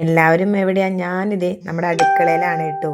എല്ലാവരും എവിടെയാണ് ഞാനിതേ നമ്മുടെ അടുക്കളയിലാണ് കേട്ടോ.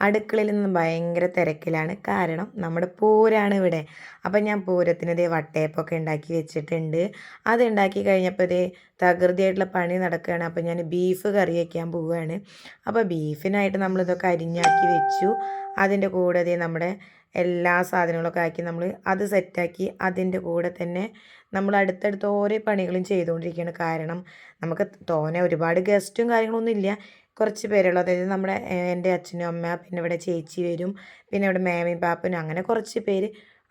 അടുക്കളയിൽ നിന്ന് ഭയങ്കര തിരക്കിലാണ്. കാരണം നമ്മുടെ പൂരാണ് ഇവിടെ. അപ്പം ഞാൻ പൂരത്തിന് ഇതേ വട്ടയപ്പൊക്കെ ഉണ്ടാക്കി വെച്ചിട്ടുണ്ട്. അത് ഉണ്ടാക്കി കഴിഞ്ഞപ്പോൾ ഇതേ തകൃതിയായിട്ടുള്ള പണി നടക്കുകയാണ്. അപ്പോൾ ഞാൻ ബീഫ് കറി വയ്ക്കാൻ പോവുകയാണ്. അപ്പോൾ ബീഫിനായിട്ട് നമ്മളിതൊക്കെ അരിഞ്ഞാക്കി വെച്ചു. അതിന്റെ കൂടെ ഇതേ നമ്മുടെ എല്ലാ സാധനങ്ങളൊക്കെ ആക്കി നമ്മൾ അത് സെറ്റാക്കി അതിന്റെ കൂടെ തന്നെ നമ്മൾ അടുത്തടുത്ത് ഓരോ പണികളും ചെയ്തുകൊണ്ടിരിക്കുകയാണ്. കാരണം നമുക്ക് തോനെ ഒരുപാട് ഗസ്റ്റും കാര്യങ്ങളൊന്നും ഇല്ല. കുറച്ച് പേരുള്ളൂ. അതായത് നമ്മുടെ എന്റെ അച്ഛനും അമ്മ പിന്നെ ഇവിടെ ചേച്ചി വരും പിന്നെ ഇവിടെ മേമയും പാപ്പനും അങ്ങനെ കുറച്ച് പേര്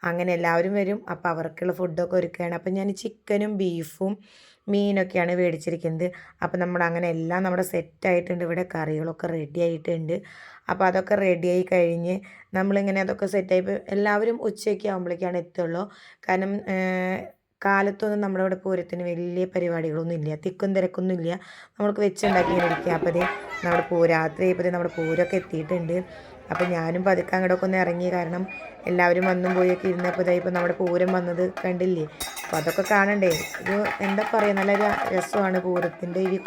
അങ്ങനെ എല്ലാവരും വരും. അപ്പോൾ അവർക്കുള്ള ഫുഡൊക്കെ ഒരുക്കുകയാണ്. അപ്പോൾ ഞാൻ ചിക്കനും ബീഫും മീനൊക്കെയാണ് മേടിച്ചിരിക്കുന്നത്. അപ്പോൾ നമ്മൾ അങ്ങനെ എല്ലാം നമ്മുടെ സെറ്റായിട്ടുണ്ട്. ഇവിടെ കറികളൊക്കെ റെഡി ആയിട്ടുണ്ട്. അപ്പോൾ അതൊക്കെ റെഡിയായി കഴിഞ്ഞ് നമ്മളിങ്ങനെ അതൊക്കെ സെറ്റായി എല്ലാവരും ഉച്ചയ്ക്ക് ആകുമ്പോഴേക്കാണ് എത്തുള്ളൂ. കാരണം കാലത്തൊന്നും നമ്മുടെ ഇവിടെ പൂരത്തിന് വലിയ പരിപാടികളൊന്നും ഇല്ല. തിക്കും തിരക്കൊന്നും ഇല്ല. നമ്മൾക്ക് വെച്ചുണ്ടാക്കി ഇരിക്കുക അപ്പോൾ നമ്മുടെ പൂ രാത്രി ആയപ്പോൾ നമ്മുടെ പൂരമൊക്കെ എത്തിയിട്ടുണ്ട്. അപ്പോൾ ഞാനും പതുക്കെ അങ്ങോട്ടൊക്കെ ഒന്ന് ഇറങ്ങി. കാരണം എല്ലാവരും വന്നും പോയൊക്കെ ഇരുന്നപ്പോൾ ഇതായി ഇപ്പോൾ നമ്മുടെ പൂരം വന്നത് കണ്ടില്ലേ? അപ്പോൾ അതൊക്കെ കാണണ്ടേ? ഒരു എന്താ പറയുക നല്ലൊരു രസമാണ് പൂരത്തിന്റെ ഈ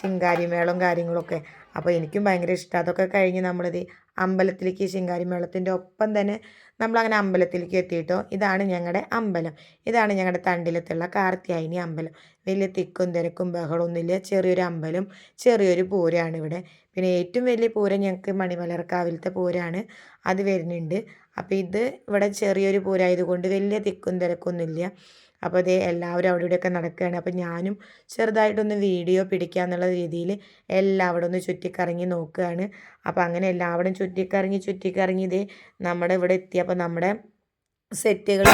ശിങ്കാരിമേളം കാര്യങ്ങളൊക്കെ. അപ്പോൾ എനിക്കും ഭയങ്കര ഇഷ്ടം. അതൊക്കെ കഴിഞ്ഞ് നമ്മളിത് അമ്പലത്തിലേക്ക് ശിങ്കാരി മേളത്തിന്റെ ഒപ്പം തന്നെ നമ്മളങ്ങനെ അമ്പലത്തിലേക്ക് എത്തിയിട്ടോ? ഇതാണ് ഞങ്ങളുടെ അമ്പലം. ഇതാണ് ഞങ്ങളുടെ തണ്ടിലത്തുള്ള കാർത്തിയായിനി അമ്പലം. വലിയ തിക്കും തിരക്കും ബഹളമൊന്നുമില്ല. ചെറിയൊരു അമ്പലം ചെറിയൊരു പൂരമാണ് ഇവിടെ. പിന്നെ ഏറ്റവും വലിയ പൂരം ഞങ്ങൾക്ക് മണിമലർക്കാവിലത്തെ പൂരമാണ്. അത് വരുന്നുണ്ട്. അപ്പോൾ ഇത് ഇവിടെ ചെറിയൊരു പൂരമായതുകൊണ്ട് വലിയ തിക്കും തിരക്കൊന്നുമില്ല. അപ്പോൾ അതേ എല്ലാവരും അവിടെ ഇവിടെയൊക്കെ നടക്കുകയാണ് അപ്പോൾ ഞാനും ചെറുതായിട്ടൊന്ന് വീഡിയോ പിടിക്കുക എന്നുള്ള രീതിയിൽ എല്ലാവരും ഒന്ന് ചുറ്റിക്കറങ്ങി നോക്കുകയാണ് അപ്പോൾ അങ്ങനെ എല്ലാവരും ചുറ്റിക്കറങ്ങി ചുറ്റിക്കറങ്ങി ഇതേ നമ്മുടെ ഇവിടെ എത്തി. അപ്പോൾ നമ്മുടെ സെറ്റുകൾ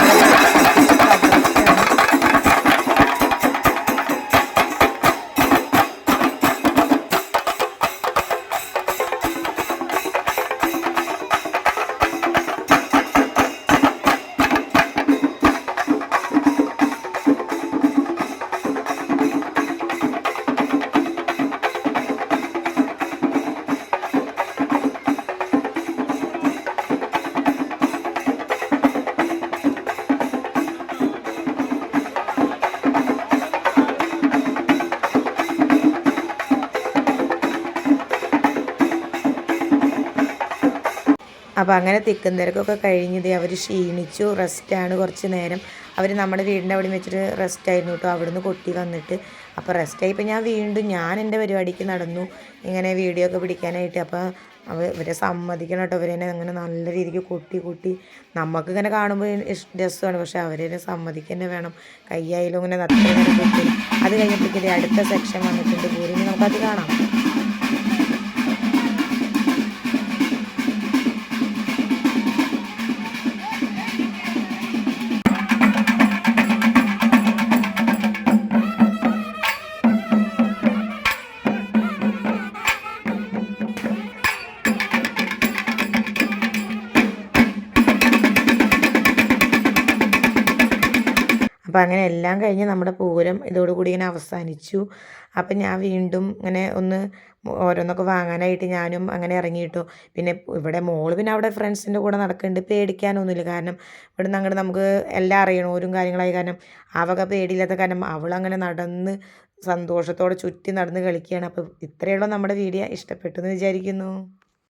അപ്പോൾ അങ്ങനെ തിക്കും തിരക്കൊക്കെ കഴിഞ്ഞത് അവർ ക്ഷീണിച്ചു റെസ്റ്റാണ് കുറച്ച് നേരം. അവർ നമ്മുടെ വീടിന്റെ അവിടെ വെച്ചിട്ട് റെസ്റ്റ് ആയിരുന്നു കേട്ടോ അവിടുന്ന് കൊട്ടി വന്നിട്ട്. അപ്പോൾ റെസ്റ്റ് ആയിപ്പോൾ ഞാൻ വീണ്ടും ഞാൻ എന്റെ പരിപാടിക്ക് നടന്നു. ഇങ്ങനെ വീഡിയോ ഒക്കെ പിടിക്കാനായിട്ട്. അപ്പോൾ അവർ ഇവരെ സമ്മതിക്കണം കേട്ടോ ഇവരെന്നെ അങ്ങനെ നല്ല രീതിക്ക് കൊട്ടി കൊട്ടി. നമുക്ക് ഇങ്ങനെ കാണുമ്പോൾ രസമാണ്. പക്ഷേ അവരെ സമ്മതിക്കന്നെ വേണം. കയ്യായാലും ഇങ്ങനെ നത്ര അത് കഴിഞ്ഞപ്പോഴേക്കും അടുത്ത സെക്ഷൻ വന്നിട്ടുണ്ട്. കൂടി നമുക്കത് കാണാം. അപ്പോൾ അങ്ങനെ എല്ലാം കഴിഞ്ഞ് നമ്മുടെ പൂരം ഇതോടുകൂടി ഇങ്ങനെ അവസാനിച്ചു. അപ്പം ഞാൻ വീണ്ടും ഇങ്ങനെ ഒന്ന് ഓരോന്നൊക്കെ വാങ്ങാനായിട്ട് ഞാനും അങ്ങനെ ഇറങ്ങിയിട്ടു. പിന്നെ ഇവിടെ മോൾ പിന്നെ അവിടെ ഫ്രണ്ട്സിന്റെ കൂടെ നടക്കുന്നുണ്ട് പേടിക്കാനൊന്നുമില്ല. കാരണം ഇവിടെ നിന്ന് അങ്ങോട്ട് നമുക്ക് എല്ലാം അറിയണം ഓരോ കാര്യങ്ങളായി. കാരണം അവക വക പേടിയില്ലാത്ത കാരണം അവളങ്ങനെ നടന്ന് സന്തോഷത്തോടെ ചുറ്റി നടന്ന് കളിക്കുകയാണ്. അപ്പോൾ ഇത്രയുള്ള നമ്മുടെ വീഡിയോ. ഇഷ്ടപ്പെട്ടു എന്ന് വിചാരിക്കുന്നു.